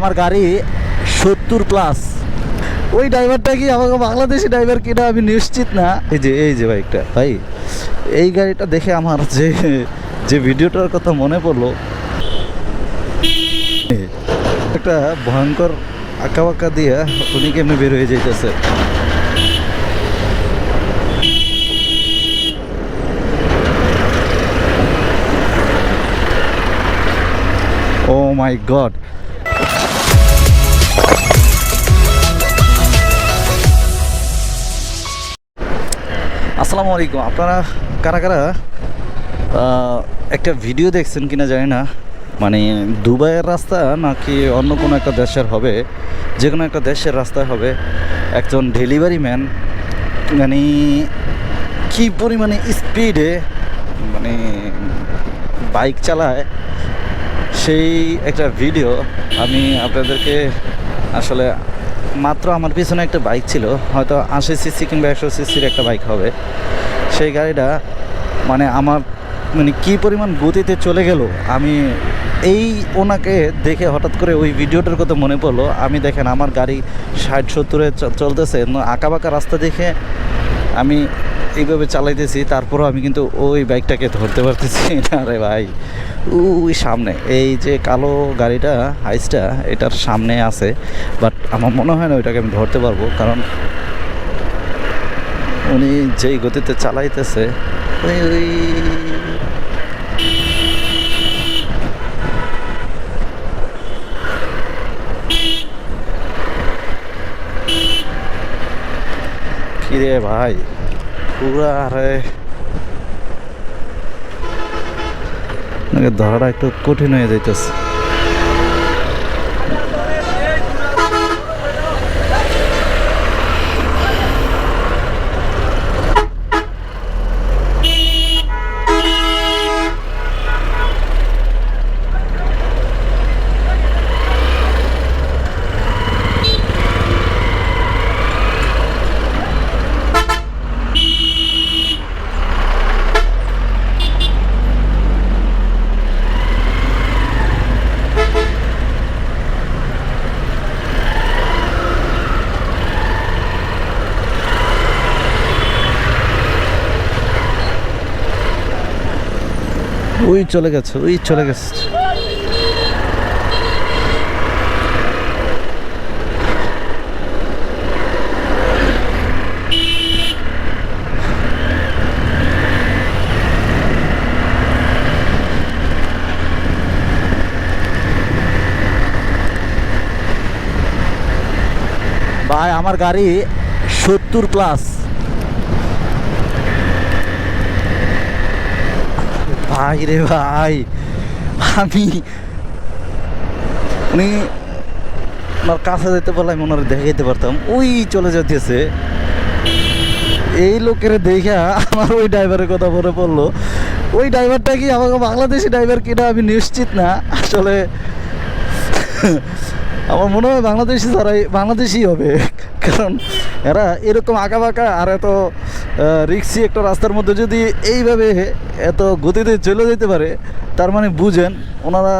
আমার গাড়ি সত্তর প্লাস ওই ড্রাইভারটা কি আমাকে বাংলাদেশি ড্রাইভার কিনা আমি নিশ্চিত না। এই যে এই যে বাইকটা ভাই এই গাড়িটা দেখে আমার যে যে ভিডিওটার কথা মনে পড়ল। একটা ভয়ঙ্কর আঁকা বাঁকা দিয়ে উনি কেমনি বের হয়ে যাইতেছে। ও মাই গড আসসালামু আলাইকুম। আপনারা কারা কারা একটা ভিডিও দেখছেন কিনা জানি না। মানে দুবাইয়ের রাস্তা নাকি অন্য কোনো একটা দেশের হবে? যে কোনো একটা দেশের রাস্তায় হবে। একজন ডেলিভারি ম্যান মানে কী পরিমাণে স্পিডে মানে বাইক চালায়, সেই একটা ভিডিও আমি আপনাদেরকে আসলে মাত্র আমার পিছনে একটা বাইক ছিল, হয়তো আশি সিসি কিংবা একশো সিসির একটা বাইক হবে। সেই গাড়িটা মানে আমার মানে কী পরিমাণ গতিতে চলে গেল, আমি এই ওনাকে দেখে হঠাৎ করে ওই ভিডিওটার কথা মনে পড়ল। আমি দেখেন, আমার গাড়ি ষাট সত্তরে চলতেছে আঁকা বাঁকা রাস্তা দেখে আমি এইভাবে চালাইতেছি, তারপরও আমি কিন্তু ওই বাইকটাকে ধরতে পারতেছি না রে ভাই। ওই সামনে। এই যে কালো গাড়িটা, হাইসটা, এটার সামনে আছে। বাট আমার মনে হয় না ওইটাকে আমি ধরতে পারব, কারণ উনি যেই গতিতে চালাইতেছে কিরে ভাই, পুরা আরে ধরাটা একটু কঠিন হয়ে যাইতেছে। ওই চলে গেছে ওই চলে গেছে। ভাই আমার গাড়ি সত্তর প্লাস ভাই রে ভাই। আমি উনি আমার কাছে যেতে পারলে আমি দেখে যেতে পারতাম। ওই চলে যেতেছে এই লোকের দেখে আমার ওই ড্রাইভারের কথা মনে পড়ল। ওই ড্রাইভারটা কি আমাকে বাংলাদেশি ড্রাইভার কিনা আমি নিশ্চিত না। আসলে আমার মনে হয় বাংলাদেশি ছাড়াই বাংলাদেশি হবে। কারণ এরা এরকম আঁকা বাঁকা আর এত রিক্সি একটা রাস্তার মধ্যে যদি এইভাবে এত গতিতে চলে যেতে পারে, তার মানে বুঝেন, ওনারা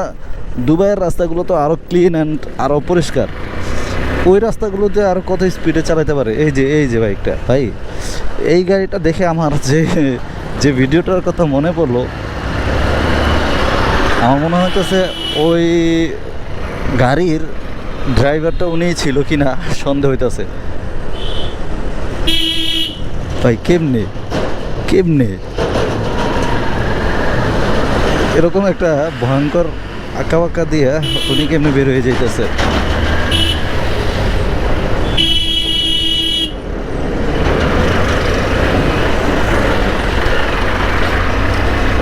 দুবাইয়ের রাস্তাগুলো তো আরও ক্লিন অ্যান্ড আরও পরিষ্কার। ওই রাস্তাগুলোতে আরও কত স্পিডে চালাতে পারে? এই যে এই যে বাইকটা, ভাই, এই গাড়িটা দেখে আমার যে যে ভিডিওটার কথা মনে পড়ল, আমার মনে হইতেছে ওই গাড়ির ড্রাইভারটা উনিই ছিল কি না সন্দেহ হইতেছে। ভাই, কেমনে? কেমনে? এরকম একটা ভয়ঙ্কর আঁকা দিয়ে উনি কেমনে বের হয়ে যাইতেছে?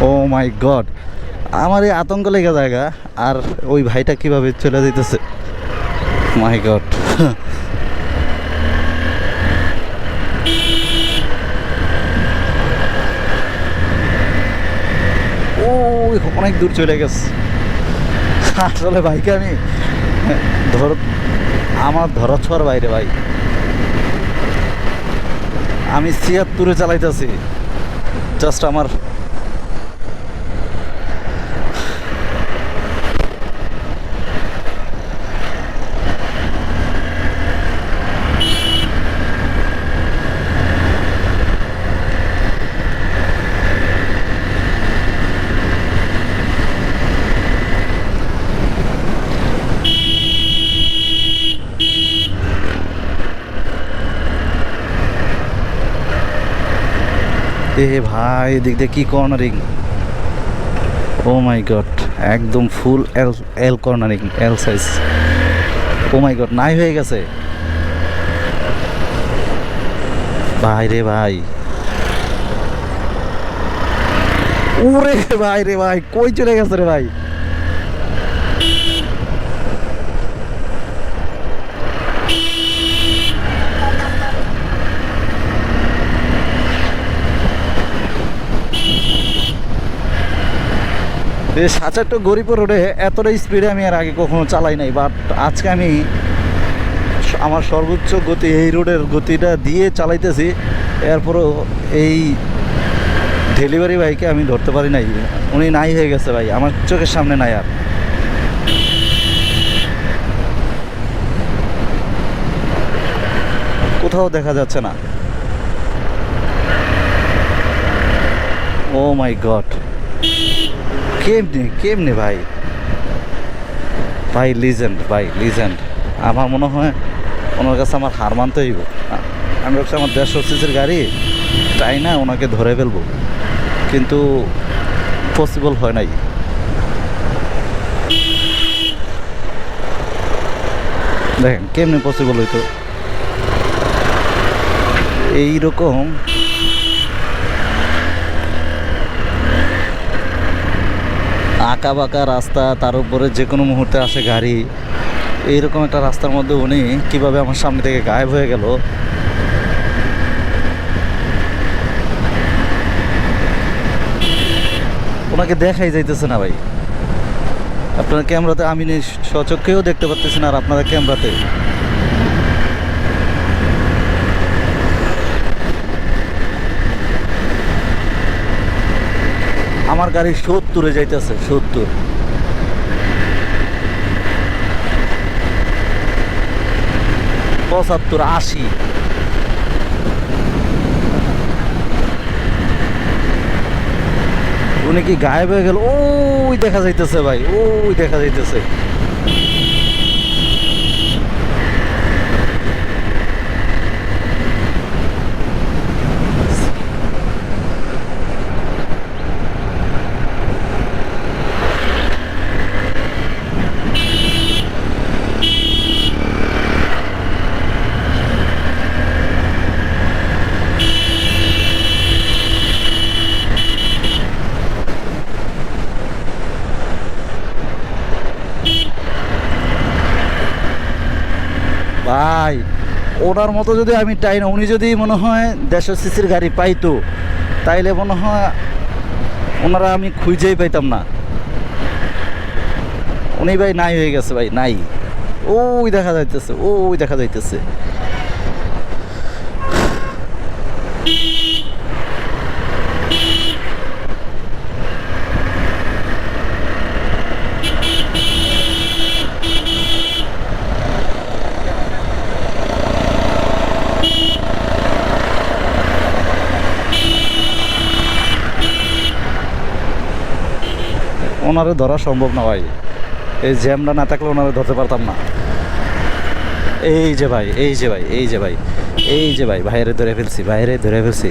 ও মাই গড, আমার এই আতঙ্ক লেগে জায়গা, আর ওই ভাইটা কীভাবে চলে যেতেছে মাই গড ও অনেক দূর চলে গেছে। আসলে ভাইকে আমি? ধর, আমার ধরা ছোঁয়ার বাইরে ভাই। আমি ছিয়াত্তরে চালাইতেছি। জাস্ট আমার এ ভাই, এদিক দিয়ে কি কর্নারিং ও মাই গড একদম full L L cornering L size O my god নাই হয়ে গেছে। ভাই রে ভাই। ওরে ভাই রে ভাই, কই চলে গেছে রে ভাই? এই সাচারটা গরিপুর রোডে, এতটা স্পিডে আমি আর আগে কখনো চালাই নাই বাট আজকে আমি আমার সর্বোচ্চ গতি এই রোডের গতিটা দিয়ে চালাইতেছি, এরপরও এই ডেলিভারি বাইকে আমি ধরতে পারি নাই। উনি নাই হয়ে গেছে ভাই, আমার চোখের সামনে নাই আর। কোথাও দেখা যাচ্ছে না। ও মাই গড কেমনে কেমনে ভাই? ভাই লিজেন্ড ভাই লিজেন্ড আমার মনে হয় ওনার কাছে আমার হার মানতে হইব। আমি ভাবছি আমার দেড়শো সিসির গাড়ি, তাই না ওনাকে ধরে ফেলব। কিন্তু পসিবল হয় নাই। দেখেন, কেমনি পসিবল হইতো? এইরকম আঁকা বাঁকা রাস্তা, তার উপরে যে কোনো মুহূর্তে আসে গাড়ি, এইরকম একটা রাস্তার মধ্যে উনি কীভাবে আমার সামনে থেকে গায়েব হয়ে গেল। ওনাকে দেখাই যাইতেছে না ভাই। আপনার ক্যামেরাতে, আমি স্বচক্ষেও দেখতে পাচ্তেছি না আর আপনারা ক্যামেরাতে। আমার গাড়ি সত্তরে যাইতেছে, সত্তর। পঁচাত্তর, আশি। উনি কি গায়েব হয়ে গেল? ওই দেখা যাইতেছে ভাই, ওই দেখা যাইতেছে। ভাই, ওনার মতো যদি আমি টাই না উনি যদি মনে হয় দেড়শো সিসির গাড়ি পাইতো, তাইলে মনে হয় ওনারা আমি খুঁজেই পাইতাম না। উনি ভাই নাই হয়ে গেছে ভাই, নাই। ওই দেখা যাইতেছে, ওই দেখা যাইতেছে। ওনারে ধরা সম্ভব না ভাই। এই জ্যামটা না থাকলে ওনারে ধরতে পারতাম না। এই যে ভাই, এই যে ভাই, এই যে ভাই, এই যে ভাই বাইরে ধরে ফেলছি বাইরে ধরে ফেলছি।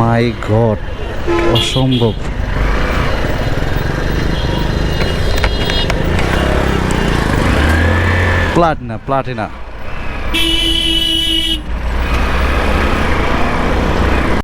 মাই গড, অসম্ভব। Platina Platina.